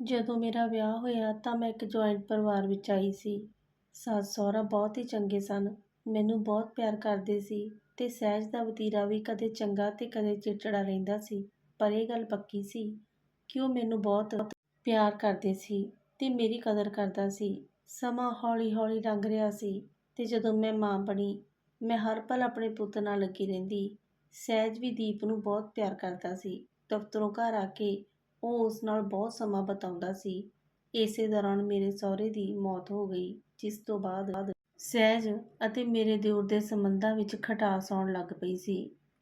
ਜਦੋਂ ਮੇਰਾ ਵਿਆਹ ਹੋਇਆ ਤਾਂ ਮੈਂ ਇੱਕ ਜੁਆਇੰਟ ਪਰਿਵਾਰ ਵਿੱਚ ਆਈ ਸੀ। ਸੱਸ ਸਹੁਰਾ ਬਹੁਤ ਹੀ ਚੰਗੇ ਸਨ। ਮੈਨੂੰ ਬਹੁਤ ਪਿਆਰ ਕਰਦੇ ਸੀ ਅਤੇ ਸਹਿਜ ਦਾ ਵਤੀਰਾ ਵੀ ਕਦੇ ਚੰਗਾ ਅਤੇ ਕਦੇ ਚਿੜਚਿੜਾ ਰਹਿੰਦਾ ਸੀ, ਪਰ ਇਹ ਗੱਲ ਪੱਕੀ ਸੀ ਕਿ ਉਹ ਮੈਨੂੰ ਬਹੁਤ ਪਿਆਰ ਕਰਦੇ ਸੀ ਅਤੇ ਮੇਰੀ ਕਦਰ ਕਰਦਾ ਸੀ। ਸਮਾਂ ਹੌਲੀ-ਹੌਲੀ ਲੰਘ ਰਿਹਾ ਸੀ ਅਤੇ ਜਦੋਂ ਮੈਂ ਮਾਂ ਬਣੀ, ਮੈਂ ਹਰ ਪਲ ਆਪਣੇ ਪੁੱਤ ਨਾਲ ਲੱਗੀ ਰਹਿੰਦੀ। ਸਹਿਜ ਵੀ ਦੀਪ ਨੂੰ ਬਹੁਤ ਪਿਆਰ ਕਰਦਾ ਸੀ। ਦਫ਼ਤਰੋਂ ਘਰ ਆ ਕੇ ਉਹ ਉਸ ਨਾਲ ਬਹੁਤ ਸਮਾਂ ਬਿਤਾਉਂਦਾ ਸੀ। ਇਸੇ ਦੌਰਾਨ ਮੇਰੇ ਸਹੁਰੇ ਦੀ ਮੌਤ ਹੋ ਗਈ, ਜਿਸ ਤੋਂ ਬਾਅਦ ਸਹਿਜ ਅਤੇ ਮੇਰੇ ਦਿਓਰ ਦੇ ਸੰਬੰਧਾਂ ਵਿੱਚ ਖਟਾਸ ਆਉਣ ਲੱਗ ਪਈ ਸੀ,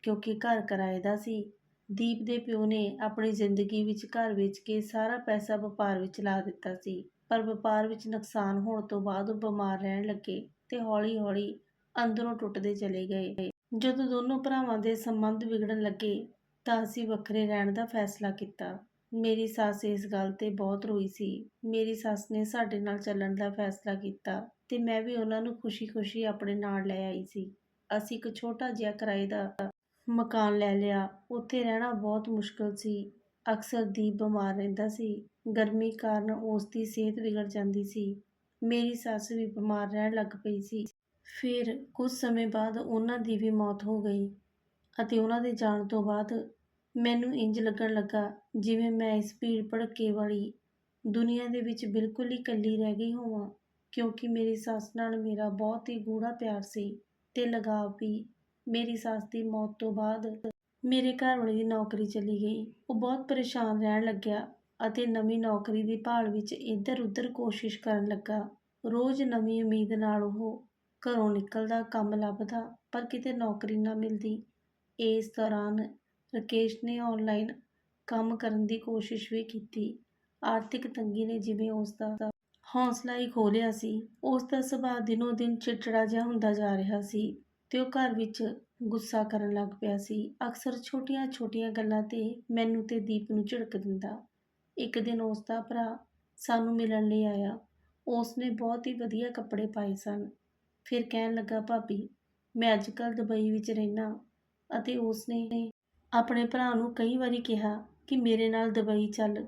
ਕਿਉਂਕਿ ਘਰ ਕਿਰਾਏ ਦਾ ਸੀ। ਦੀਪ ਦੇ ਪਿਓ ਨੇ ਆਪਣੀ ਜ਼ਿੰਦਗੀ ਵਿੱਚ ਘਰ ਵੇਚ ਕੇ ਸਾਰਾ ਪੈਸਾ ਵਪਾਰ ਵਿੱਚ ਲਾ ਦਿੱਤਾ ਸੀ, ਪਰ ਵਪਾਰ ਵਿੱਚ ਨੁਕਸਾਨ ਹੋਣ ਤੋਂ ਬਾਅਦ ਉਹ ਬਿਮਾਰ ਰਹਿਣ ਲੱਗੇ ਤੇ ਹੌਲੀ-ਹੌਲੀ ਅੰਦਰੋਂ ਟੁੱਟਦੇ ਚਲੇ ਗਏ। ਜਦੋਂ ਦੋਨੋਂ ਭਰਾਵਾਂ ਦੇ ਸੰਬੰਧ ਵਿਗੜਨ ਲੱਗੇ ਤਾਂ ਅਸੀਂ ਵੱਖਰੇ ਰਹਿਣ ਦਾ ਫੈਸਲਾ ਕੀਤਾ। ਮੇਰੀ ਸੱਸ ਇਸ ਗੱਲ ਤੇ ਬਹੁਤ ਰੋਈ ਸੀ। ਮੇਰੀ ਸੱਸ ਨੇ ਸਾਡੇ ਨਾਲ ਚੱਲਣ ਦਾ ਫੈਸਲਾ ਕੀਤਾ ਤੇ ਮੈਂ ਵੀ ਉਹਨਾਂ ਨੂੰ ਖੁਸ਼ੀ-ਖੁਸ਼ੀ ਆਪਣੇ ਨਾਲ ਲੈ ਆਈ ਸੀ। ਅਸੀਂ ਇੱਕ ਛੋਟਾ ਜਿਹਾ ਕਿਰਾਏ ਦਾ ਮਕਾਨ ਲੈ ਲਿਆ। ਉੱਥੇ ਰਹਿਣਾ ਬਹੁਤ ਮੁਸ਼ਕਲ ਸੀ। ਅਕਸਰ ਦੀਪ ਬਿਮਾਰ ਰਹਿੰਦਾ ਸੀ। ਗਰਮੀ ਕਾਰਨ ਉਸ ਦੀ ਸਿਹਤ ਵਿਗੜ ਜਾਂਦੀ ਸੀ। ਮੇਰੀ ਸੱਸ ਵੀ ਬਿਮਾਰ ਰਹਿਣ ਲੱਗ ਪਈ ਸੀ। ਫਿਰ ਕੁਝ ਸਮੇਂ ਬਾਅਦ ਉਹਨਾਂ ਦੀ ਵੀ ਮੌਤ ਹੋ ਗਈ ਅਤੇ ਉਹਨਾਂ ਦੇ ਜਾਣ ਤੋਂ ਬਾਅਦ ਮੈਨੂੰ ਇੰਜ ਲੱਗਣ ਲੱਗਾ ਜਿਵੇਂ ਮੈਂ ਇਸ ਭੀੜ ਭੜੱਕੇ ਵਾਲੀ ਦੁਨੀਆ ਦੇ ਵਿੱਚ ਬਿਲਕੁਲ ਹੀ ਇਕੱਲੀ ਰਹਿ ਗਈ ਹੋਵਾਂ, ਕਿਉਂਕਿ ਮੇਰੀ ਸੱਸ ਨਾਲ ਮੇਰਾ ਬਹੁਤ ਹੀ ਗੂੜਾ ਪਿਆਰ ਸੀ ਤੇ ਲਗਾਵ ਵੀ। ਮੇਰੀ ਸੱਸ ਦੀ ਮੌਤ ਤੋਂ ਬਾਅਦ ਮੇਰੇ ਘਰ ਵਾਲੇ ਦੀ ਨੌਕਰੀ ਚਲੀ ਗਈ। ਉਹ ਬਹੁਤ ਪਰੇਸ਼ਾਨ ਰਹਿਣ ਲੱਗਿਆ ਅਤੇ ਨਵੀਂ ਨੌਕਰੀ ਦੀ ਭਾਲ ਵਿੱਚ ਇੱਧਰ-ਉੱਧਰ ਕੋਸ਼ਿਸ਼ ਕਰਨ ਲੱਗਾ। ਰੋਜ਼ ਨਵੀਂ ਉਮੀਦ ਨਾਲ ਉਹ ਘਰੋਂ ਨਿਕਲਦਾ, ਕੰਮ ਲੱਭਦਾ, ਪਰ ਕਿਤੇ ਨੌਕਰੀ ਨਾ ਮਿਲਦੀ। ਇਸ ਦੌਰਾਨ ਰਾਕੇਸ਼ ਨੇ ਆਨਲਾਈਨ ਕੰਮ ਕਰਨ ਦੀ ਕੋਸ਼ਿਸ਼ ਵੀ ਕੀਤੀ। ਆਰਥਿਕ ਤੰਗੀ ਨੇ ਜਿਵੇਂ ਉਸ ਦਾ ਹੌਸਲਾ ਹੀ ਖੋਹ ਲਿਆ ਸੀ ਉਸ ਦਾ ਸੁਭਾਅ ਦਿਨੋ ਦਿਨ ਚਿੜਚਿੜਾ ਜਿਹਾ ਹੁੰਦਾ ਜਾ ਰਿਹਾ ਸੀ ਤੇ ਉਹ ਘਰ ਵਿੱਚ ਗੁੱਸਾ ਕਰਨ ਲੱਗ ਪਿਆ ਸੀ। ਅਕਸਰ ਛੋਟੀਆਂ-ਛੋਟੀਆਂ ਗੱਲਾਂ ਤੇ ਮੈਨੂੰ ਤੇ ਦੀਪ ਨੂੰ ਝਿੜਕ ਦਿੰਦਾ। ਇੱਕ ਦਿਨ ਉਸ ਦਾ ਭਰਾ ਸਾਨੂੰ ਮਿਲਣ ਲਈ ਆਇਆ। ਉਸ ਨੇ ਬਹੁਤ ਹੀ ਵਧੀਆ ਕੱਪੜੇ ਪਾਏ ਸਨ। ਫਿਰ ਕਹਿਣ ਲੱਗਾ, ਭਾਬੀ, ਮੈਂ ਅੱਜਕੱਲ ਦੁਬਈ ਵਿੱਚ ਰਹਿਣਾ ਅਤੇ ਉਸ ਨੇ ਆਪਣੇ ਭਰਾ ਨੂੰ ਕਈ ਵਾਰੀ ਕਿਹਾ ਕਿ ਮੇਰੇ ਨਾਲ ਦੁਬਈ ਚੱਲ,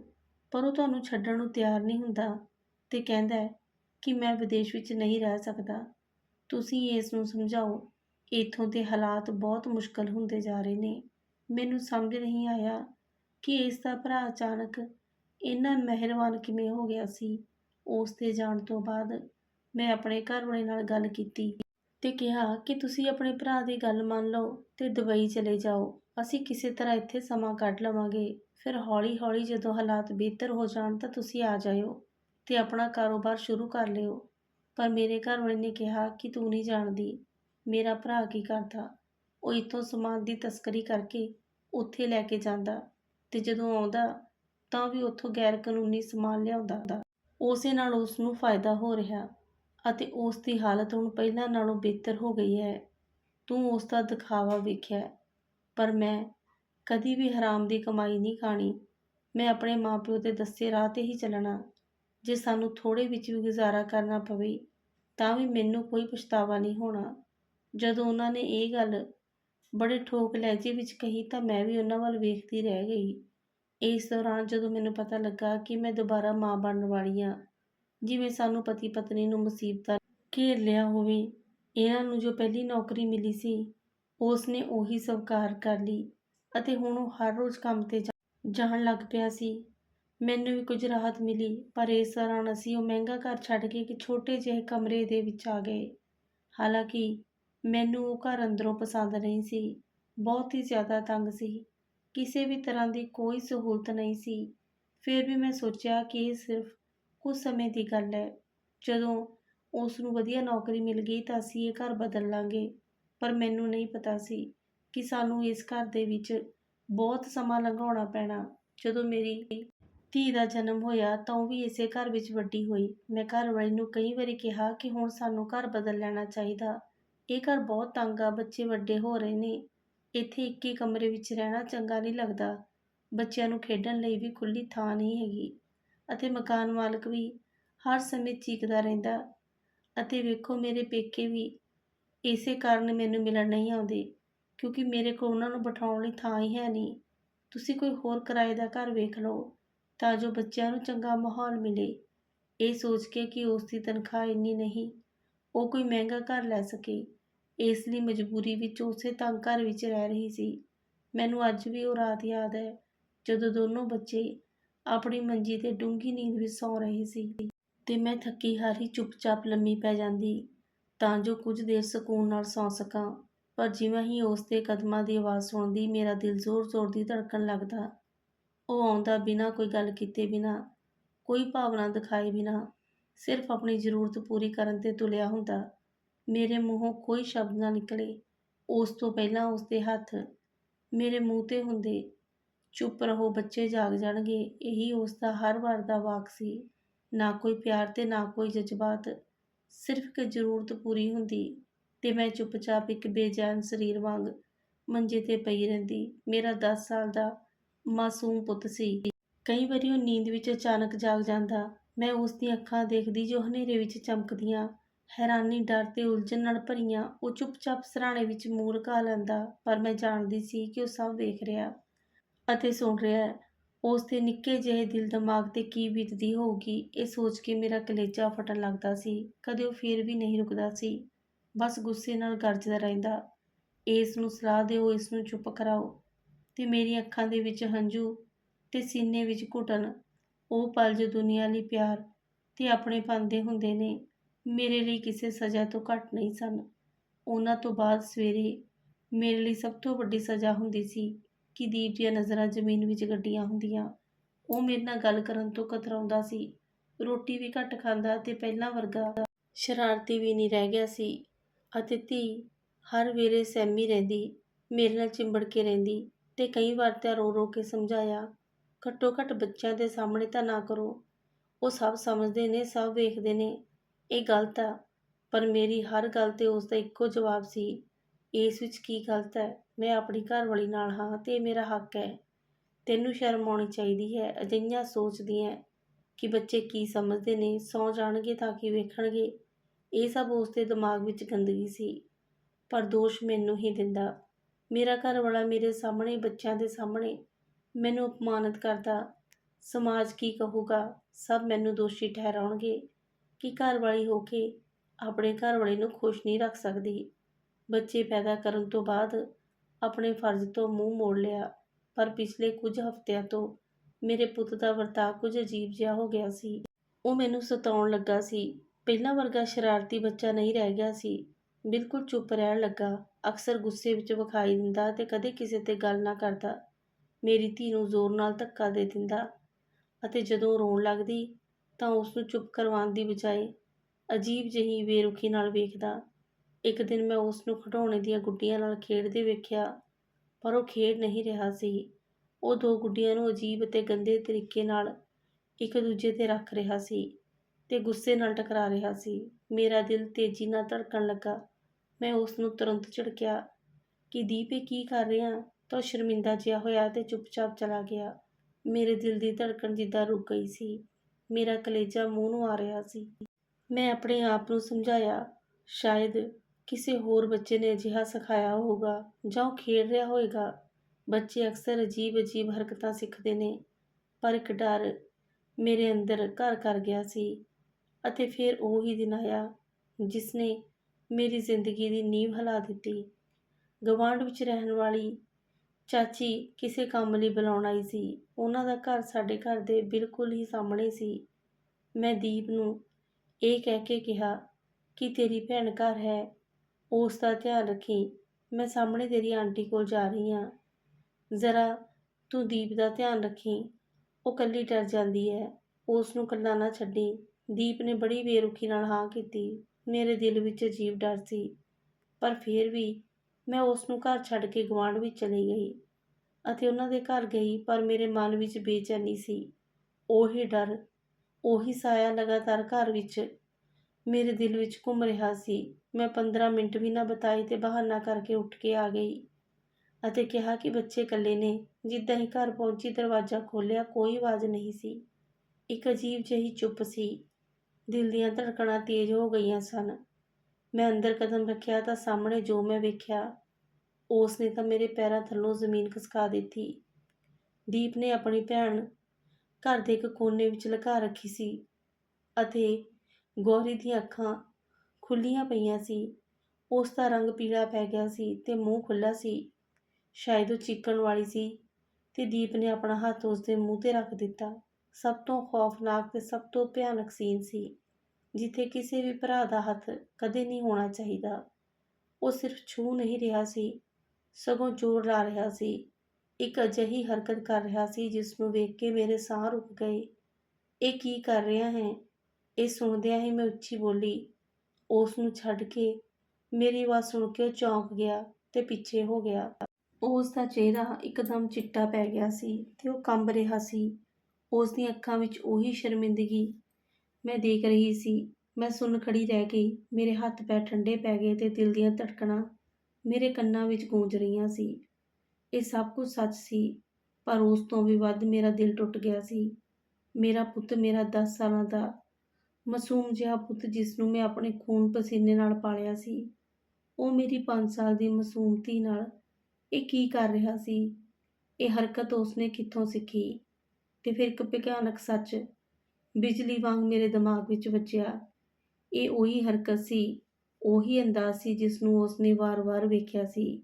ਪਰ ਉਹ ਤੁਹਾਨੂੰ ਛੱਡਣ ਨੂੰ ਤਿਆਰ ਨਹੀਂ ਹੁੰਦਾ ਤੇ ਕਹਿੰਦਾ ਹੈ ਕਿ ਮੈਂ ਵਿਦੇਸ਼ ਵਿੱਚ ਨਹੀਂ ਰਹਿ ਸਕਦਾ। ਤੁਸੀਂ ਇਸ ਨੂੰ ਸਮਝਾਓ। ਇੱਥੋਂ ਦੇ ਹਾਲਾਤ ਬਹੁਤ ਮੁਸ਼ਕਲ ਹੁੰਦੇ ਜਾ ਰਹੇ ਨੇ। ਮੈਨੂੰ ਸਮਝ ਨਹੀਂ ਆਇਆ ਕਿ ਇਸ ਦਾ ਭਰਾ ਅਚਾਨਕ ਇੰਨਾ ਮਿਹਰਬਾਨ ਕਿਵੇਂ ਹੋ ਗਿਆ ਸੀ। ਉਸ ਦੇ ਜਾਣ ਤੋਂ ਬਾਅਦ ਮੈਂ ਆਪਣੇ ਘਰ ਵਾਲੇ ਨਾਲ ਗੱਲ ਕੀਤੀ ਤੇ ਕਿਹਾ ਕਿ ਤੁਸੀਂ ਆਪਣੇ ਭਰਾ ਦੀ ਗੱਲ ਮੰਨ ਲਓ ਤੇ ਦੁਬਈ ਚਲੇ ਜਾਓ। ਅਸੀਂ ਕਿਸੇ ਤਰ੍ਹਾਂ ਇੱਥੇ ਸਮਾਂ ਕੱਢ ਲਵਾਂਗੇ। ਫਿਰ ਹੌਲੀ-ਹੌਲੀ ਜਦੋਂ ਹਾਲਾਤ ਬਿਹਤਰ ਹੋ ਜਾਣ ਤਾਂ ਤੁਸੀਂ ਆ ਜਾਇਓ ਤੇ ਆਪਣਾ ਕਾਰੋਬਾਰ ਸ਼ੁਰੂ ਕਰ ਲਿਓ। ਪਰ ਮੇਰੇ ਘਰ ਵਾਲੇ ਨੇ ਕਿਹਾ ਕਿ ਤੂੰ ਨਹੀਂ ਜਾਣਦੀ, ਮੇਰਾ ਭਰਾ ਕੀ ਕਰਦਾ? ਉਹ ਇੱਥੋਂ ਸਮਾਨ ਦੀ ਤਸਕਰੀ ਕਰਕੇ ਉੱਥੇ ਲੈ ਕੇ ਜਾਂਦਾ ਤੇ ਜਦੋਂ ਆਉਂਦਾ ਤਾਂ ਵੀ ਉੱਥੋਂ ਗੈਰ ਕਾਨੂੰਨੀ ਸਮਾਨ ਲਿਆਉਂਦਾ। ਉਸੇ ਨਾਲ ਉਸ ਨੂੰ ਫਾਇਦਾ ਹੋ ਰਿਹਾ ਅਤੇ ਉਸ ਦੀ ਹਾਲਤ ਹੁਣ ਪਹਿਲਾਂ ਨਾਲੋਂ ਬਿਹਤਰ ਹੋ ਗਈ ਹੈ। ਤੂੰ ਉਸ ਦਾ ਦਿਖਾਵਾ ਵੇਖਿਆ। ਪਰ ਮੈਂ ਕਦੀ ਵੀ ਹਰਾਮ ਦੀ ਕਮਾਈ ਨਹੀਂ ਖਾਣੀ। ਮੈਂ ਆਪਣੇ ਮਾਪਿਓ ਦੇ ਦੱਸੇ ਰਾਹ ਤੇ ਹੀ ਚੱਲਣਾ। ਜੇ ਸਾਨੂੰ ਥੋੜੇ ਵਿੱਚ ਵੀ ਗੁਜ਼ਾਰਾ ਕਰਨਾ ਪਵੇ, ਤਾਂ ਵੀ ਮੈਨੂੰ ਕੋਈ ਪਛਤਾਵਾ ਨਹੀਂ ਹੋਣਾ। ਜਦੋਂ ਉਹਨਾਂ ਨੇ ਇਹ ਗੱਲ ਬੜੇ ਠੋਕ ਲਹਿਜੇ ਵਿੱਚ ਕਹੀ ਤਾਂ ਮੈਂ ਵੀ ਉਹਨਾਂ ਵੱਲ ਵੇਖਦੀ ਰਹਿ ਗਈ। ਇਸ ਦੌਰਾਨ ਜਦੋਂ ਮੈਨੂੰ ਪਤਾ ਲੱਗਾ ਕਿ ਮੈਂ ਦੁਬਾਰਾ ਮਾਂ ਬਣਨ ਵਾਲੀ ਆ ਜਿਵੇਂ ਸਾਨੂੰ ਪਤੀ ਪਤਨੀ ਨੂੰ ਮੁਸੀਬਤਾਂ ਘੇਰ ਲਿਆ ਹੋਵੇ, ਇਹਨਾਂ ਨੂੰ ਜੋ ਪਹਿਲੀ ਨੌਕਰੀ ਮਿਲੀ ਸੀ ਉਸ ਨੇ ਉਹੀ ਸਵੀਕਾਰ ਕਰ ਲਈ ਅਤੇ ਹੁਣ ਉਹ ਹਰ ਰੋਜ਼ ਕੰਮ ਤੇ ਜਾਣ ਲੱਗ ਪਿਆ ਸੀ। ਮੈਨੂੰ ਵੀ ਕੁਝ ਰਾਹਤ ਮਿਲੀ, ਪਰ ਇਸ ਦੌਰਾਨ ਅਸੀਂ ਉਹ ਮਹਿੰਗਾ ਘਰ ਛੱਡ ਕੇ ਇੱਕ ਛੋਟੇ ਜਿਹੇ ਕਮਰੇ ਦੇ ਵਿੱਚ ਆ ਗਏ। ਹਾਲਾਂਕਿ ਮੈਨੂੰ ਉਹ ਘਰ ਅੰਦਰੋਂ ਪਸੰਦ ਨਹੀਂ ਸੀ। ਬਹੁਤ ਹੀ ਜ਼ਿਆਦਾ ਤੰਗ ਸੀ। ਕਿਸੇ ਵੀ ਤਰ੍ਹਾਂ ਦੀ ਕੋਈ ਸਹੂਲਤ ਨਹੀਂ ਸੀ। ਫਿਰ ਵੀ ਮੈਂ ਸੋਚਿਆ ਕਿ ਇਹ ਸਿਰਫ ਕੁਝ ਸਮੇਂ ਦੀ ਗੱਲ ਹੈ। ਜਦੋਂ ਉਸ ਨੂੰ ਵਧੀਆ ਨੌਕਰੀ ਮਿਲ ਗਈ ਤਾਂ ਅਸੀਂ ਇਹ ਘਰ ਬਦਲ ਲਾਂਗੇ। ਪਰ ਮੈਨੂੰ ਨਹੀਂ ਪਤਾ ਸੀ ਕਿ ਸਾਨੂੰ ਇਸ ਘਰ ਦੇ ਵਿੱਚ ਬਹੁਤ ਸਮਾਂ ਲੰਘਾਉਣਾ ਪੈਣਾ। ਜਦੋਂ ਮੇਰੀ ਧੀ ਦਾ ਜਨਮ ਹੋਇਆ ਤਾਂ ਉਹ ਵੀ ਇਸੇ ਘਰ ਵਿੱਚ ਵੱਡੀ ਹੋਈ। ਮੈਂ ਘਰ ਵਾਲੀ ਨੂੰ ਕਈ ਵਾਰੀ ਕਿਹਾ ਕਿ ਹੁਣ ਸਾਨੂੰ ਘਰ ਬਦਲ ਲੈਣਾ ਚਾਹੀਦਾ। ਇਹ ਘਰ ਬਹੁਤ ਤੰਗ ਆ, ਬੱਚੇ ਵੱਡੇ ਹੋ ਰਹੇ ਨੇ। ਇੱਥੇ ਇੱਕ ਹੀ ਕਮਰੇ ਵਿੱਚ ਰਹਿਣਾ ਚੰਗਾ ਨਹੀਂ ਲੱਗਦਾ। ਬੱਚਿਆਂ ਨੂੰ ਖੇਡਣ ਲਈ ਵੀ ਖੁੱਲੀ ਥਾਂ ਨਹੀਂ ਹੈਗੀ ਅਤੇ ਮਕਾਨ ਮਾਲਕ ਵੀ ਹਰ ਸਮੇਂ ਚੀਕਦਾ ਰਹਿੰਦਾ। ਅਤੇ ਵੇਖੋ ਮੇਰੇ ਪੇਕੇ ਵੀ ਇਸੇ ਕਾਰਨ ਮੈਨੂੰ ਮਿਲਣ ਨਹੀਂ ਆਉਂਦੇ, ਕਿਉਂਕਿ ਮੇਰੇ ਕੋਲ ਉਹਨਾਂ ਨੂੰ ਬਿਠਾਉਣ ਲਈ ਥਾਂ ਹੀ ਹੈ ਨਹੀਂ। ਤੁਸੀਂ ਕੋਈ ਹੋਰ ਕਿਰਾਏ ਦਾ ਘਰ ਵੇਖ ਲਓ, ਤਾਂ ਜੋ ਬੱਚਿਆਂ ਨੂੰ ਚੰਗਾ ਮਾਹੌਲ ਮਿਲੇ। ਇਹ ਸੋਚ ਕੇ ਕਿ ਉਸ ਦੀ ਤਨਖਾਹ ਇੰਨੀ ਨਹੀਂ, ਉਹ ਕੋਈ ਮਹਿੰਗਾ ਘਰ ਲੈ ਸਕੇ। ਇਸ ਲਈ ਮਜਬੂਰੀ ਵਿੱਚ ਉਸੇ ਤੰਗ ਘਰ ਵਿੱਚ ਰਹਿ ਰਹੀ ਸੀ। ਮੈਨੂੰ ਅੱਜ ਵੀ ਉਹ ਰਾਤ ਯਾਦ ਹੈ, ਜਦੋਂ ਦੋਨੋਂ ਬੱਚੇ ਆਪਣੀ ਮੰਜੀ ਤੇ ਡੂੰਘੀ ਨੀਂਦ ਵਿੱਚ ਸੌਂ ਰਹੇ ਸੀ। ਤੇ ਮੈਂ ਥੱਕੀ ਹਾਰੀ ਚੁੱਪਚਾਪ ਲੰਮੀ ਪੈ ਜਾਂਦੀ। ਤਾਂ ਜੋ ਕੁਝ ਦੇਰ ਸਕੂਨ ਨਾਲ ਸੌਂ ਸਕਾਂ। ਪਰ ਜਿਵੇਂ ਹੀ ਉਸ ਦੇ ਕਦਮਾਂ ਦੀ ਆਵਾਜ਼ ਸੁਣਦੀ, ਮੇਰਾ ਦਿਲ ਜ਼ੋਰ-ਜ਼ੋਰ ਦੀ ਧੜਕਣ ਲੱਗਦਾ। ਉਹ ਆਉਂਦਾ ਬਿਨਾਂ ਕੋਈ ਗੱਲ ਕੀਤੇ ਬਿਨਾਂ, ਕੋਈ ਭਾਵਨਾ ਦਿਖਾਏ ਬਿਨਾਂ, ਸਿਰਫ ਆਪਣੀ ਜ਼ਰੂਰਤ ਪੂਰੀ ਕਰਨ ਤੇ ਤੁਲਿਆ ਹੁੰਦਾ। ਮੇਰੇ ਮੂੰਹੋਂ ਕੋਈ ਸ਼ਬਦ ਨਾ ਨਿਕਲੇ। ਉਸ ਤੋਂ ਪਹਿਲਾਂ ਉਸ ਦੇ ਹੱਥ ਮੇਰੇ ਮੂੰਹ ਤੇ ਹੁੰਦੇ। ਚੁੱਪ ਰਹੋ, ਬੱਚੇ ਜਾਗ ਜਾਣਗੇ। ਇਹੀ ਉਸ ਦਾ ਹਰ ਵਾਰ ਦਾ ਵਾਕ ਸੀ। ਨਾ ਕੋਈ ਪਿਆਰ ਤੇ ਨਾ ਕੋਈ ਜਜ਼ਬਾਤ। ਸਿਰਫ ਇੱਕ ਜ਼ਰੂਰਤ ਪੂਰੀ ਹੁੰਦੀ ਤੇ ਮੈਂ ਚੁੱਪਚਾਪ ਇੱਕ ਬੇਜਾਨ ਸਰੀਰ ਵਾਂਗ ਮੰਜੇ ਤੇ ਪਈ ਰਹਿੰਦੀ। ਮੇਰਾ 10 ਸਾਲ ਦਾ ਮਾਸੂਮ ਪੁੱਤ ਸੀ। ਕਈ ਵਾਰੀ ਉਹ ਨੀਂਦ ਵਿੱਚ ਅਚਾਨਕ ਜਾਗ ਜਾਂਦਾ। ਮੈਂ ਉਸ ਦੀਆਂ ਅੱਖਾਂ ਦੇਖਦੀ ਜੋ ਹਨੇਰੇ ਵਿੱਚ ਚਮਕਦੀਆਂ, ਹੈਰਾਨੀ, ਡਰ ਤੇ ਉਲਝਣ ਨਾਲ ਭਰੀਆਂ। ਉਹ ਚੁੱਪਚਾਪ ਸਰਾਣੇ ਵਿੱਚ ਮੂੰਹ ਲੁਕਾ ਲੈਂਦਾ, ਪਰ ਮੈਂ ਜਾਣਦੀ ਸੀ ਕਿ ਉਹ ਸਭ ਵੇਖ ਰਿਹਾ ਅਤੇ ਸੁਣ ਰਿਹਾ ਹੈ। ਉਸ ਦੇ ਨਿੱਕੇ ਜਿਹੇ ਦਿਲ ਦਿਮਾਗ ਤੇ ਕੀ ਬੀਤਦੀ ਹੋਊਗੀ, ਇਹ ਸੋਚ ਕੇ ਮੇਰਾ ਕਲੇਜਾ ਫਟਣ ਲੱਗਦਾ ਸੀ। ਕਦੇ ਉਹ ਫੇਰ ਵੀ ਨਹੀਂ ਰੁਕਦਾ ਸੀ। ਬਸ ਗੁੱਸੇ ਨਾਲ ਗਰਜਦਾ ਰਹਿੰਦਾ। ਇਸ ਨੂੰ ਸਲਾਹ ਦਿਓ, ਇਸ ਨੂੰ ਚੁੱਪ ਕਰਾਓ। ਤੇ ਮੇਰੀਆਂ ਅੱਖਾਂ ਦੇ ਵਿੱਚ ਹੰਝੂ ਤੇ ਸੀਨੇ ਵਿੱਚ ਘੁਟਣ। ਉਹ ਪਲ ਜੋ ਦੁਨੀਆ ਲਈ ਪਿਆਰ ਤੇ ਆਪਣੇ ਦੇ ਹੁੰਦੇ ਨੇ, ਮੇਰੇ ਲਈ ਕਿਸੇ ਸਜ਼ਾ ਤੋਂ ਘੱਟ ਨਹੀਂ ਸਨ। ਉਹਨਾਂ ਤੋਂ ਬਾਅਦ ਸਵੇਰੇ ਮੇਰੇ ਲਈ ਸਭ ਤੋਂ ਵੱਡੀ ਸਜ਼ਾ ਹੁੰਦੀ ਸੀ। ਕਿ ਦੀਪ ਦੀਆਂ ਨਜ਼ਰਾਂ ਜ਼ਮੀਨ ਵਿੱਚ ਗੱਡੀਆਂ ਹੁੰਦੀਆਂ। ਉਹ ਮੇਰੇ ਨਾਲ ਗੱਲ ਕਰਨ ਤੋਂ ਕਤਰਾਉਂਦਾ ਸੀ। ਰੋਟੀ ਵੀ ਘੱਟ ਖਾਂਦਾ ਤੇ ਪਹਿਲਾਂ ਵਰਗਾ ਸ਼ਰਾਰਤੀ ਵੀ ਨਹੀਂ ਰਹਿ ਗਿਆ ਸੀ ਅਤੇ ਧੀ ਹਰ ਵੇਲੇ ਸਹਿਮੀ ਰਹਿੰਦੀ, ਮੇਰੇ ਨਾਲ ਚਿੰਬੜ ਕੇ ਰਹਿੰਦੀ ਤੇ ਕਈ ਵਾਰ ਤਾਂ ਰੋ ਰੋ ਕੇ ਸਮਝਾਇਆ, ਘੱਟੋ ਘੱਟ ਬੱਚਿਆਂ ਦੇ ਸਾਹਮਣੇ ਤਾਂ ਨਾ ਕਰੋ। ਉਹ ਸਭ ਸਮਝਦੇ ਨੇ, ਸਭ ਵੇਖਦੇ ਨੇ। ਇਹ ਗਲਤ ਆ ਪਰ ਮੇਰੀ ਹਰ ਗੱਲ ਤੇ ਉਸ ਦਾ ਇੱਕੋ ਜਵਾਬ ਸੀ। ਇਸ ਵਿੱਚ ਕੀ ਗਲਤ ਹੈ? ਮੈਂ ਆਪਣੀ ਘਰਵਾਲੀ ਨਾਲ ਹਾਂ ਤੇ ਇਹ ਮੇਰਾ ਹੱਕ ਹੈ। ਤੈਨੂੰ ਸ਼ਰਮ ਆਉਣੀ ਚਾਹੀਦੀ ਹੈ। ਅਜਿਹੀਆਂ ਸੋਚਦੀਆਂ ਕਿ ਬੱਚੇ ਕੀ ਸਮਝਦੇ ਨੇ, ਸੌ ਜਾਣਗੇ ਤਾਂ ਕੀ ਵੇਖਣਗੇ। ਇਹ ਸਭ ਉਸ ਦੇ ਦਿਮਾਗ ਵਿੱਚ ਗੰਦਗੀ ਸੀ, ਪਰ ਦੋਸ਼ ਮੈਨੂੰ ਹੀ ਦਿੰਦਾ। ਮੇਰਾ ਘਰ ਵਾਲਾ ਮੇਰੇ ਸਾਹਮਣੇ, ਬੱਚਿਆਂ ਦੇ ਸਾਹਮਣੇ ਮੈਨੂੰ ਅਪਮਾਨਿਤ ਕਰਦਾ। ਸਮਾਜ ਕੀ ਕਹੂਗਾ? ਸਭ ਮੈਨੂੰ ਦੋਸ਼ੀ ਠਹਿਰਾਉਣਗੇ ਕਿ ਘਰ ਵਾਲੀ ਹੋ ਕੇ ਆਪਣੇ ਘਰ ਵਾਲੇ ਨੂੰ ਖੁਸ਼ ਨਹੀਂ ਰੱਖ ਸਕਦੀ। ਬੱਚੇ ਪੈਦਾ ਕਰਨ ਤੋਂ ਬਾਅਦ ਆਪਣੇ ਫਰਜ਼ ਤੋਂ ਮੂੰਹ ਮੋੜ ਲਿਆ। ਪਰ ਪਿਛਲੇ ਕੁਝ ਹਫ਼ਤਿਆਂ ਤੋਂ ਮੇਰੇ ਪੁੱਤ ਦਾ ਵਰਤਾਅ ਕੁਝ ਅਜੀਬ ਜਿਹਾ ਹੋ ਗਿਆ ਸੀ। ਉਹ ਮੈਨੂੰ ਸਤਾਉਣ ਲੱਗਾ ਸੀ। ਪਹਿਲਾਂ ਵਰਗਾ ਸ਼ਰਾਰਤੀ ਬੱਚਾ ਨਹੀਂ ਰਹਿ ਗਿਆ ਸੀ। ਬਿਲਕੁਲ ਚੁੱਪ ਰਹਿਣ ਲੱਗਾ। ਅਕਸਰ ਗੁੱਸੇ ਵਿੱਚ ਵਿਖਾਈ ਦਿੰਦਾ ਤੇ ਕਦੇ ਕਿਸੇ ਤੇ ਗੱਲ ਨਾ ਕਰਦਾ। ਮੇਰੀ ਧੀ ਨੂੰ ਜ਼ੋਰ ਨਾਲ ਧੱਕਾ ਦੇ ਦਿੰਦਾ ਅਤੇ ਜਦੋਂ ਰੋਣ ਲੱਗਦੀ ਤਾਂ ਉਸ ਨੂੰ ਚੁੱਪ ਕਰਵਾਉਣ ਦੀ ਬਜਾਏ ਅਜੀਬ ਜਿਹੀ ਬੇਰੁਖੀ ਨਾਲ ਵੇਖਦਾ। ਇੱਕ ਦਿਨ ਮੈਂ ਉਸ ਨੂੰ ਖਿਡੌਣੇ ਦੀਆਂ ਗੁੱਡੀਆਂ ਨਾਲ ਖੇਡਦੇ ਵੇਖਿਆ, ਪਰ ਉਹ ਖੇਡ ਨਹੀਂ ਰਿਹਾ ਸੀ। ਉਹ ਦੋ ਗੁੱਡੀਆਂ ਨੂੰ ਅਜੀਬ ਅਤੇ ਗੰਦੇ ਤਰੀਕੇ ਨਾਲ ਇੱਕ ਦੂਜੇ ਤੇ ਰੱਖ ਰਿਹਾ ਸੀ ਤੇ ਗੁੱਸੇ ਨਾਲ ਟਕਰਾ ਰਿਹਾ ਸੀ। ਮੇਰਾ ਦਿਲ ਤੇਜ਼ੀ ਨਾਲ ਧੜਕਣ ਲੱਗਾ। ਮੈਂ ਉਸ ਨੂੰ ਤੁਰੰਤ ਝਿੜਕਿਆ ਕਿ, ਦੀਪੇ ਕੀ ਕਰ ਰਿਹਾ ਤਾਂ ਸ਼ਰਮਿੰਦਾ ਜਿਹਾ ਹੋਇਆ ਤੇ ਚੁੱਪਚਾਪ ਚਲਾ ਗਿਆ। ਮੇਰੇ ਦਿਲ ਦੀ ਧੜਕਣ ਜਿੱਦਾਂ ਰੁਕ ਗਈ ਸੀ। ਮੇਰਾ ਕਲੇਜਾ ਮੂੰਹ ਨੂੰ ਆ ਰਿਹਾ ਸੀ। ਮੈਂ ਆਪਣੇ ਆਪ ਨੂੰ ਸਮਝਾਇਆ, ਸ਼ਾਇਦ ਕਿਸੇ ਹੋਰ ਬੱਚੇ ਨੇ ਅਜਿਹਾ ਸਿਖਾਇਆ ਹੋਊਗਾ ਜਾਂ ਉਹ ਖੇਡ ਰਿਹਾ ਹੋਵੇਗਾ ਬੱਚੇ ਅਕਸਰ ਅਜੀਬ ਅਜੀਬ ਹਰਕਤਾਂ ਸਿੱਖਦੇ ਨੇ, ਪਰ ਇੱਕ ਡਰ ਮੇਰੇ ਅੰਦਰ ਘਰ ਕਰ ਗਿਆ ਸੀ ਅਤੇ ਫਿਰ ਉਹ ਹੀ ਦਿਨ ਆਇਆ ਜਿਸ ਨੇ ਮੇਰੀ ਜ਼ਿੰਦਗੀ ਦੀ ਨੀਂਹ ਹਿਲਾ ਦਿੱਤੀ। ਗਵਾਂਢ ਵਿੱਚ ਰਹਿਣ ਵਾਲੀ ਚਾਚੀ ਕਿਸੇ ਕੰਮ ਲਈ ਬੁਲਾਉਣ ਆਈ ਸੀ। ਉਹਨਾਂ ਦਾ ਘਰ ਸਾਡੇ ਘਰ ਦੇ ਬਿਲਕੁਲ ਹੀ ਸਾਹਮਣੇ ਸੀ। ਮੈਂ ਦੀਪ ਨੂੰ ਇਹ ਕਹਿ ਕੇ ਕਿਹਾ ਕਿ ਤੇਰੀ ਭੈਣ ਘਰ ਹੈ ਉਸ ਦਾ ਧਿਆਨ ਰੱਖੀ। ਮੈਂ ਸਾਹਮਣੇ ਤੇਰੀ ਆਂਟੀ ਕੋਲ ਜਾ ਰਹੀ ਹਾਂ ਜ਼ਰਾ ਤੂੰ ਦੀਪ ਦਾ ਧਿਆਨ ਰੱਖੀ। ਉਹ ਕੱਲੀ ਡਰ ਜਾਂਦੀ ਹੈ। ਉਸ ਨੂੰ ਕੱਲਾ ਨਾ ਛੱਡੀ। ਦੀਪ ਨੇ ਬੜੀ ਬੇਰੁਖੀ ਨਾਲ ਹਾਂ ਕੀਤੀ। ਮੇਰੇ ਦਿਲ ਵਿੱਚ ਅਜੀਬ ਡਰ ਸੀ। ਪਰ ਫਿਰ ਵੀ ਮੈਂ ਉਸ ਨੂੰ ਘਰ ਛੱਡ ਕੇ ਗਵਾਂਢ ਵਿੱਚ ਚਲੀ ਗਈ ਅਤੇ ਉਹਨਾਂ ਦੇ ਘਰ ਗਈ, ਪਰ ਮੇਰੇ ਮਨ ਵਿੱਚ ਬੇਚੈਨੀ ਸੀ। ਉਹੀ ਡਰ, ਉਹੀ ਸਾਇਆ ਲਗਾਤਾਰ ਘਰ ਵਿੱਚ ਮੇਰੇ ਦਿਲ ਵਿੱਚ ਘੁੰਮ ਰਿਹਾ ਸੀ। ਮੈਂ 15 ਮਿੰਟ ਵੀ ਨਾ ਬਤਾਏ ਤੇ ਬਹਾਨਾ ਕਰਕੇ ਉੱਠ ਕੇ ਆ ਗਈ ਅਤੇ ਕਿਹਾ ਕਿ ਬੱਚੇ ਇਕੱਲੇ ਨੇ। ਜਿੱਦਾਂ ਹੀ ਘਰ ਪਹੁੰਚੀ, ਦਰਵਾਜ਼ਾ ਖੋਲ੍ਹਿਆ, ਕੋਈ ਆਵਾਜ਼ ਨਹੀਂ ਸੀ। ਇੱਕ ਅਜੀਬ ਜਿਹੀ ਚੁੱਪ ਸੀ। ਦਿਲ ਦੀਆਂ ਧੜਕਣਾਂ ਤੇਜ਼ ਹੋ ਗਈਆਂ ਸਨ। ਮੈਂ ਅੰਦਰ ਕਦਮ ਰੱਖਿਆ ਤਾਂ ਸਾਹਮਣੇ ਜੋ ਮੈਂ ਵੇਖਿਆ ਉਸ ਨੇ ਤਾਂ ਮੇਰੇ ਪੈਰਾਂ ਥੱਲੋਂ ਜ਼ਮੀਨ ਖਸਕਾ ਦਿੱਤੀ। ਦੀਪ ਨੇ ਆਪਣੀ ਭੈਣ ਘਰ ਦੇ ਇੱਕ ਕੋਨੇ ਵਿੱਚ ਲਗਾ ਰੱਖੀ ਸੀ ਅਤੇ ਗੌਰੀ ਦੀਆਂ ਅੱਖਾਂ ਖੁੱਲੀਆਂ ਪਈਆਂ ਸੀ। ਉਸ ਦਾ ਰੰਗ ਪੀਲਾ ਪੈ ਗਿਆ ਸੀ ਤੇ ਮੂੰਹ ਖੁੱਲਾ ਸੀ। ਸ਼ਾਇਦ ਉਹ ਚੀਕਣ ਵਾਲੀ ਸੀ ਤੇ ਦੀਪ ਨੇ ਆਪਣਾ ਹੱਥ ਉਸ ਦੇ ਮੂੰਹ ਤੇ ਰੱਖ ਦਿੱਤਾ। ਸਭ ਤੋਂ ਖੌਫਨਾਕ ਤੇ ਸਭ ਤੋਂ ਭਿਆਨਕ ਸੀਨ ਸੀ, ਜਿੱਥੇ ਕਿਸੇ ਵੀ ਭਰਾ ਦਾ ਹੱਥ ਕਦੇ ਨਹੀਂ ਹੋਣਾ ਚਾਹੀਦਾ। ਉਹ ਸਿਰਫ ਛੂ ਨਹੀਂ ਰਿਹਾ ਸੀ, ਸਗੋਂ ਜ਼ੋਰ ਲਾ ਰਿਹਾ ਸੀ। ਇੱਕ ਅਜਿਹੀ ਹਰਕਤ ਕਰ ਰਿਹਾ ਸੀ ਜਿਸ ਨੂੰ ਵੇਖ ਕੇ ਮੇਰੇ ਸਾਹ ਰੁਕ ਗਏ। ਇਹ ਕੀ ਕਰ ਰਿਹਾ ਹੈ? ਇਹ ਸੁਣਦਿਆਂ ਹੀ ਮੈਂ ਉੱਚੀ ਬੋਲੀ ਉਸ ਨੂੰ ਛੱਡ ਕੇ ਮੇਰੀ ਆਵਾਜ਼ ਸੁਣ ਕੇ ਉਹ ਚੌਂਕ ਗਿਆ ਤੇ ਪਿੱਛੇ ਹੋ ਗਿਆ। ਉਸ ਦਾ ਚਿਹਰਾ ਇੱਕਦਮ ਚਿੱਟਾ ਪੈ ਗਿਆ ਸੀ ਤੇ ਉਹ ਕੰਬ ਰਿਹਾ ਸੀ। ਉਸ ਦੀਆਂ ਅੱਖਾਂ ਵਿੱਚ ਉਹੀ ਸ਼ਰਮਿੰਦਗੀ ਮੈਂ ਦੇਖ ਰਹੀ ਸੀ। ਮੈਂ ਸੁੰਨ ਖੜੀ ਰਹਿ ਗਈ ਮੇਰੇ ਹੱਥ ਪੈਰ ਠੰਡੇ ਪੈ ਗਏ ਤੇ ਦਿਲ ਦੀਆਂ ਧੜਕਣਾਂ ਮੇਰੇ ਕੰਨਾਂ ਵਿੱਚ ਗੂੰਜ ਰਹੀਆਂ ਸੀ। ਇਹ ਸਭ ਕੁਝ ਸੱਚ ਸੀ, ਪਰ ਉਸ ਤੋਂ ਵੀ ਵੱਧ ਮੇਰਾ ਦਿਲ ਟੁੱਟ ਗਿਆ ਸੀ। ਮੇਰਾ ਪੁੱਤ ਮੇਰਾ 10 ਸਾਲਾਂ ਦਾ ਮਾਸੂਮ ਜਿਹਾ ਪੁੱਤ ਜਿਸ ਨੂੰ ਮੈਂ ਆਪਣੇ ਖੂਨ ਪਸੀਨੇ ਨਾਲ ਪਾਲਿਆ ਸੀ। ਉਹ ਮੇਰੀ 5 ਸਾਲ ਦੀ ਮਾਸੂਮ ਧੀ ਨਾਲ ਇਹ ਕੀ ਕਰ ਰਿਹਾ ਸੀ? ਇਹ ਹਰਕਤ ਉਸਨੇ ਕਿੱਥੋਂ ਸਿੱਖੀ? ਤੇ ਫਿਰ ਇੱਕ ਭਿਆਨਕ ਸੱਚ ਬਿਜਲੀ ਵਾਂਗ ਮੇਰੇ ਦਿਮਾਗ ਵਿੱਚ ਵੱਜਿਆ। ਇਹ ਉਹੀ ਹਰਕਤ ਸੀ, ਉਹੀ ਅੰਦਾਜ਼ ਸੀ ਜਿਸ ਨੂੰ ਉਸਨੇ ਵਾਰ-ਵਾਰ ਵੇਖਿਆ ਸੀ,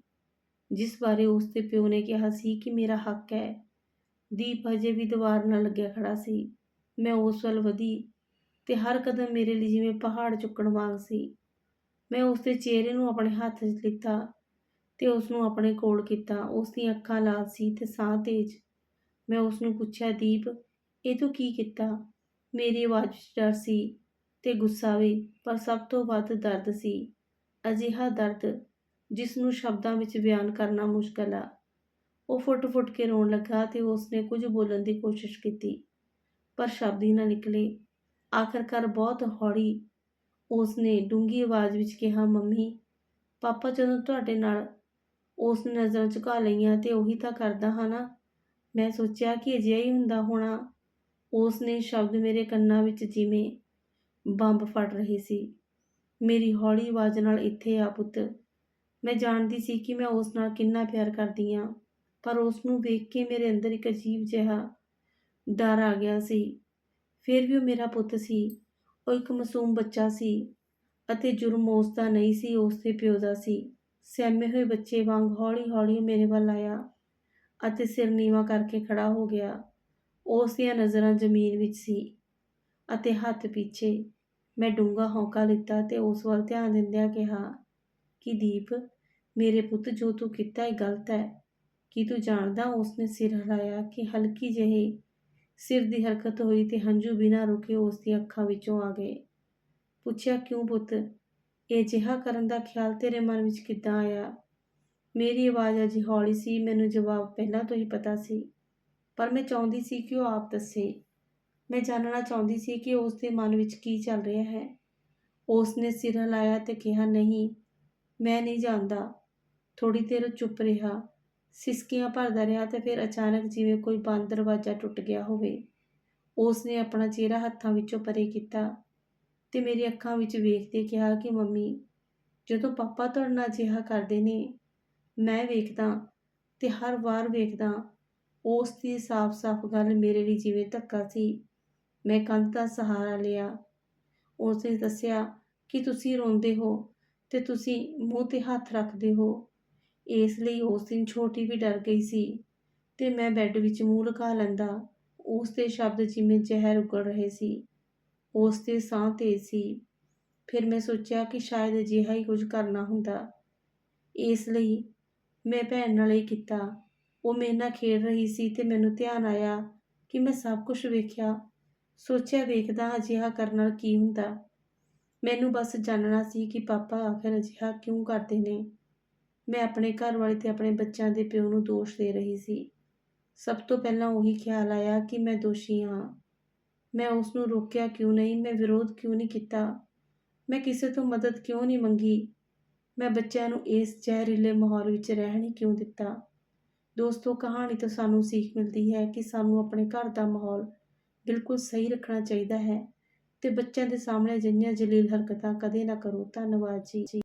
ਜਿਸ ਬਾਰੇ ਉਸਦੇ ਪਿਓ ਨੇ ਕਿਹਾ ਸੀ ਕਿ ਮੇਰਾ ਹੱਕ ਹੈ। ਦੀਪ ਅਜੇ ਵੀ ਦੀਵਾਰ ਨਾਲ ਲੱਗਿਆ ਖੜਾ ਸੀ। ਮੈਂ ਉਸ ਵੱਲ ਵਧੀ। ਤੇ ਹਰ ਕਦਮ ਮੇਰੇ ਲਈ ਜਿਵੇਂ ਪਹਾੜ ਚੁੱਕਣ ਵਾਂਗ ਸੀ। ਮੈਂ ਉਸ ਦੇ ਚਿਹਰੇ ਨੂੰ ਆਪਣੇ ਹੱਥ 'ਚ ਲਿੱਤਾ ਤੇ ਉਸ ਨੂੰ ਆਪਣੇ ਕੋਲ ਕੀਤਾ। ਉਸ ਦੀਆਂ ਅੱਖਾਂ ਲਾਲ ਸੀ ਤੇ ਸਾਹ ਤੇਜ਼। ਮੈਂ ਉਸ ਨੂੰ ਪੁੱਛਿਆ, ਦੀਪ, ਇਹ ਤੂੰ ਕੀ ਕੀਤਾ? ਮੇਰੀ ਆਵਾਜ਼ ਵਿੱਚ ਡਰ ਸੀ ਤੇ ਗੁੱਸਾ ਵੀ, ਪਰ ਸਭ ਤੋਂ ਵੱਧ ਦਰਦ ਸੀ। ਅਜਿਹਾ ਦਰਦ ਜਿਸ ਨੂੰ ਸ਼ਬਦਾਂ ਵਿੱਚ ਬਿਆਨ ਕਰਨਾ ਮੁਸ਼ਕਲ ਆ। ਉਹ ਫੁੱਟ-ਫੁੱਟ ਕੇ ਰੋਣ ਲੱਗਾ ਤੇ ਉਸਨੇ ਕੁਝ ਬੋਲਣ ਦੀ ਕੋਸ਼ਿਸ਼ ਕੀਤੀ, ਪਰ ਸ਼ਬਦ ਹੀ ਨਾ ਨਿਕਲੇ। ਆਖਰਕਾਰ ਬਹੁਤ ਹੌਲੀ ਉਸਨੇ ਡੂੰਗੀ ਆਵਾਜ਼ ਵਿੱਚ ਕਿਹਾ, ਮੰਮੀ, ਪਾਪਾ ਜਦੋਂ ਤੁਹਾਡੇ ਨਾਲ ਉਸ ਨਜ਼ਰ ਝੁਕਾ ਲਈਆਂ ਤੇ ਉਹੀ ਤਾਂ ਕਰਦਾ ਹਾਂ ਨਾ। ਮੈਂ ਸੋਚਿਆ ਕਿ ਅਜਿਹਾ ਹੀ ਹੁੰਦਾ ਹੋਣਾ। ਉਸ ਨੇ ਸ਼ਬਦ ਮੇਰੇ ਕੰਨਾਂ ਵਿੱਚ ਜਿਵੇਂ ਬੰਬ ਫਟ ਰਹੇ ਸੀ। ਮੇਰੀ ਹੌਲੀ ਆਵਾਜ਼ ਨਾਲ ਇੱਥੇ ਆ ਪੁੱਤ। ਮੈਂ ਜਾਣਦੀ ਸੀ ਕਿ ਮੈਂ ਉਸ ਨਾਲ ਕਿੰਨਾ ਪਿਆਰ ਕਰਦੀ ਹਾਂ, ਪਰ ਉਸ ਨੂੰ ਵੇਖ ਕੇ ਮੇਰੇ ਅੰਦਰ ਇੱਕ ਅਜੀਬ ਜਿਹਾ ਡਰ ਆ ਗਿਆ ਸੀ। ਫਿਰ ਵੀ ਉਹ ਮੇਰਾ ਪੁੱਤ ਸੀ, ਉਹ ਇੱਕ ਮਾਸੂਮ ਬੱਚਾ ਸੀ ਅਤੇ ਜੁਰਮ ਉਸ ਦਾ ਨਹੀਂ ਸੀ, ਉਸ ਦੇ ਪਿਓ ਦਾ ਸੀ। ਸਹਿਮੇ ਹੋਏ ਬੱਚੇ ਵਾਂਗ ਹੌਲੀ-ਹੌਲੀ ਮੇਰੇ ਵੱਲ ਆਇਆ ਅਤੇ ਸਿਰ ਨੀਵਾ ਕਰਕੇ ਖੜਾ ਹੋ ਗਿਆ। ਉਸ ਦੀਆਂ ਨਜ਼ਰਾਂ ਜ਼ਮੀਨ ਵਿੱਚ ਸੀ ਅਤੇ ਹੱਥ ਪਿੱਛੇ ਮੈਂ ਡੂੰਘਾ ਹੌਂਕਾ ਲਿੱਤਾ ਤੇ ਉਸ ਵੱਲ ਧਿਆਨ ਦਿੰਦਿਆਂ ਕਿਹਾ, ਕਿ ਦੀਪ, ਮੇਰੇ ਪੁੱਤ, ਜੋ ਤੂੰ ਕੀਤਾ ਇਹ ਗਲਤ ਹੈ, ਕੀ ਤੂੰ ਜਾਣਦਾ ਉਸਨੇ ਸਿਰ ਹਿਲਾਇਆ ਕਿ ਹਲਕੀ ਜਿਹੀ ਸਿਰ ਦੀ ਹਰਕਤ ਹੋਈ ਤੇ ਹੰਝੂ ਬਿਨਾਂ ਰੁਕੇ ਉਸ ਦੀਆਂ ਅੱਖਾਂ ਵਿੱਚੋਂ ਆ ਗਏ। ਪੁੱਛਿਆ, ਕਿਉਂ ਪੁੱਤ? ਇਹ ਜਿਹਾ ਕਰਨ ਦਾ ਖਿਆਲ ਤੇਰੇ ਮਨ ਵਿੱਚ ਕਿੱਦਾਂ ਆਇਆ? ਮੇਰੀ ਆਵਾਜ਼ ਅਜੇ ਹੌਲੀ ਸੀ, ਮੈਨੂੰ ਜਵਾਬ ਪਹਿਲਾਂ ਤੋਂ ਹੀ ਪਤਾ ਸੀ। ਪਰ ਮੈਂ ਚਾਹੁੰਦੀ ਸੀ ਕਿ ਉਹ ਆਪ ਦੱਸੇ। ਮੈਂ ਜਾਣਨਾ ਚਾਹੁੰਦੀ ਸੀ ਕਿ ਉਸ ਦੇ ਮਨ ਵਿੱਚ ਕੀ ਚੱਲ ਰਿਹਾ ਹੈ। ਉਸ ਨੇ ਸਿਰ ਹਿਲਾਇਆ ਤੇ ਕਿਹਾ, ਨਹੀਂ, ਮੈਂ ਨਹੀਂ ਜਾਣਦਾ। ਥੋੜੀ ਦੇਰ ਚੁੱਪ ਰਿਹਾ। ਸਿਸਕੀਆਂ ਭਰਦਾ ਰਿਹਾ ਤੇ ਫਿਰ ਅਚਾਨਕ ਜਿਵੇਂ ਕੋਈ ਬੰਦ ਦਰਵਾਜ਼ਾ ਟੁੱਟ ਗਿਆ ਹੋਵੇ ਉਸ ਨੇ ਆਪਣਾ ਚਿਹਰਾ ਹੱਥਾਂ ਵਿੱਚੋਂ ਪਰੇ ਕੀਤਾ ਤੇ ਮੇਰੀ ਅੱਖਾਂ ਵਿੱਚ ਵੇਖਦੇ ਕਿਹਾ ਕਿ, ਮੰਮੀ, ਜਦੋਂ ਪਾਪਾ ਤੁਹਾਡੇ ਨਾਲ ਅਜਿਹਾ ਕਰਦੇ ਨੇ, ਮੈਂ ਵੇਖਦਾ ਤੇ ਹਰ ਵਾਰ ਵੇਖਦਾ, ਉਸ ਦੀ ਸਾਫ਼-ਸਾਫ਼ ਗੱਲ ਮੇਰੇ ਲਈ ਜਿਵੇਂ ਧੱਕਾ ਸੀ। ਮੈਂ ਕੰਧ ਦਾ ਸਹਾਰਾ ਲਿਆ। ਉਸ ਨੇ ਦੱਸਿਆ ਕਿ ਤੁਸੀਂ ਰੋਂਦੇ ਹੋ ਤੇ ਤੁਸੀਂ ਮੂੰਹ ਤੇ ਹੱਥ ਰੱਖਦੇ ਹੋ। ਇਸ ਲਈ ਉਸ ਦਿਨ ਛੋਟੀ ਵੀ ਡਰ ਗਈ ਸੀ ਤੇ ਮੈਂ ਬੈੱਡ ਵਿੱਚ ਮੂੰਹ ਲਗਾ ਲੈਂਦਾ ਉਸ ਦੇ ਸ਼ਬਦ ਜਿਵੇਂ ਜ਼ਹਿਰ ਉਗੜ ਰਹੇ ਸੀ। ਉਸ ਦੇ ਸਾਹ ਤੇਜ਼ ਸੀ। ਫਿਰ ਮੈਂ ਸੋਚਿਆ ਕਿ ਸ਼ਾਇਦ ਅਜਿਹਾ ਹੀ ਕੁਝ ਕਰਨਾ ਹੁੰਦਾ। ਇਸ ਲਈ ਮੈਂ ਭੈਣ ਨਾਲ ਇਹ ਕੀਤਾ। ਉਹ ਮੇਰੇ ਨਾਲ ਖੇਡ ਰਹੀ ਸੀ ਤੇ ਮੈਨੂੰ ਧਿਆਨ ਆਇਆ ਕਿ ਮੈਂ ਸਭ ਕੁਝ ਵੇਖਿਆ। ਸੋਚਿਆ ਵੇਖਦਾ ਅਜਿਹਾ ਕਰਨ ਨਾਲ ਕੀ ਹੁੰਦਾ। ਮੈਨੂੰ ਬਸ ਜਾਣਨਾ ਸੀ ਕਿ ਪਾਪਾ ਆਖਰ ਅਜਿਹਾ ਕਿਉਂ ਕਰਦੇ ਨੇ। ਮੈਂ ਆਪਣੇ ਘਰ ਵਾਲੇ ਤੇ ਆਪਣੇ ਬੱਚਿਆਂ ਦੇ ਪਿਓ ਨੂੰ ਦੋਸ਼ ਦੇ ਰਹੀ ਸੀ। ਸਭ ਤੋਂ ਪਹਿਲਾਂ ਉਹੀ ਖਿਆਲ ਆਇਆ ਕਿ ਮੈਂ ਦੋਸ਼ੀ ਹਾਂ। ਮੈਂ ਉਸ ਨੂੰ ਰੋਕਿਆ ਕਿਉਂ ਨਹੀਂ? ਮੈਂ ਵਿਰੋਧ ਕਿਉਂ ਨਹੀਂ ਕੀਤਾ? ਮੈਂ ਕਿਸੇ ਤੋਂ ਮਦਦ ਕਿਉਂ ਨਹੀਂ ਮੰਗੀ? ਮੈਂ ਬੱਚਿਆਂ ਨੂੰ ਇਸ ਜ਼ਹਿਰੀਲੇ ਮਾਹੌਲ ਵਿੱਚ ਰਹਿਣ ਹੀ ਕਿਉਂ ਦਿੱਤਾ? ਦੋਸਤੋ, ਕਹਾਣੀ ਤੋਂ ਸਾਨੂੰ ਸਿੱਖ ਮਿਲਦੀ ਹੈ ਕਿ ਸਾਨੂੰ ਆਪਣੇ ਘਰ ਦਾ ਮਾਹੌਲ ਬਿਲਕੁਲ ਸਹੀ ਰੱਖਣਾ ਚਾਹੀਦਾ ਹੈ ਤੇ ਬੱਚਿਆਂ ਦੇ ਸਾਹਮਣੇ ਅਜਿਹੀਆਂ ਜਲੀਲ ਹਰਕਤਾਂ ਕਦੇ ਨਾ ਕਰੋ। ਧੰਨਵਾਦ ਜੀ।